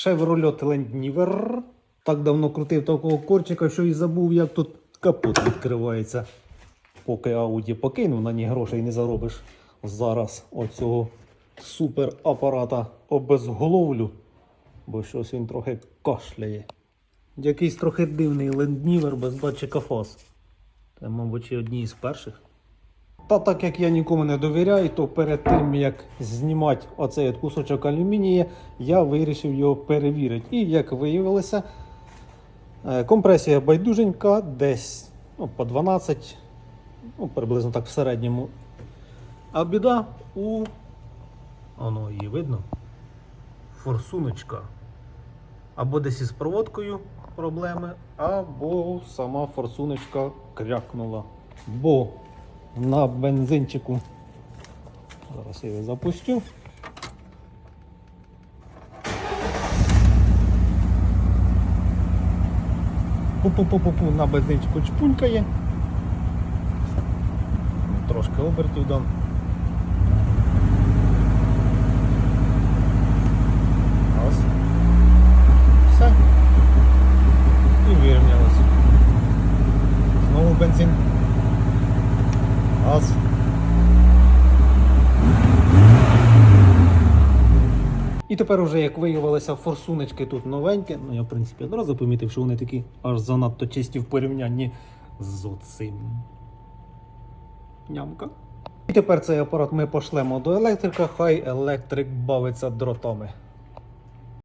Chevrolet Land. Так давно крутив такого корчика, що і забув, як тут капот відкривається. Поки Audi покинув, на ній грошей не заробиш. Зараз оцього суперапарата обезголовлю, бо щось він трохи кашляє. Якийсь трохи дивний ленднівер без датчика фаз. Це, мабуть, одні із перших. Та так як я нікому не довіряю, то перед тим як знімати оцей от кусочок алюмінія, я вирішив його перевірити. І як виявилося, е, компресія байдуженька, десь ну, по 12, ну, приблизно так в середньому. А біда у. Воно її видно. Форсуночка. Або десь із проводкою проблеми, або сама форсуночка крякнула. Бо на бензинчику. Зараз я його запустю. Пу-пу-пу-пу-пу на бензинчику чпунькає. Трошки обертів дам. Раз. Все. І вирівнялося. Знову бензин. Раз. І тепер уже, як виявилося, форсуночки тут новенькі. Ну, я, в принципі, одразу помітив, що вони такі аж занадто чисті в порівнянні з оцим. Нямка. І тепер цей апарат ми пошлемо до електрика, хай електрик бавиться дротами.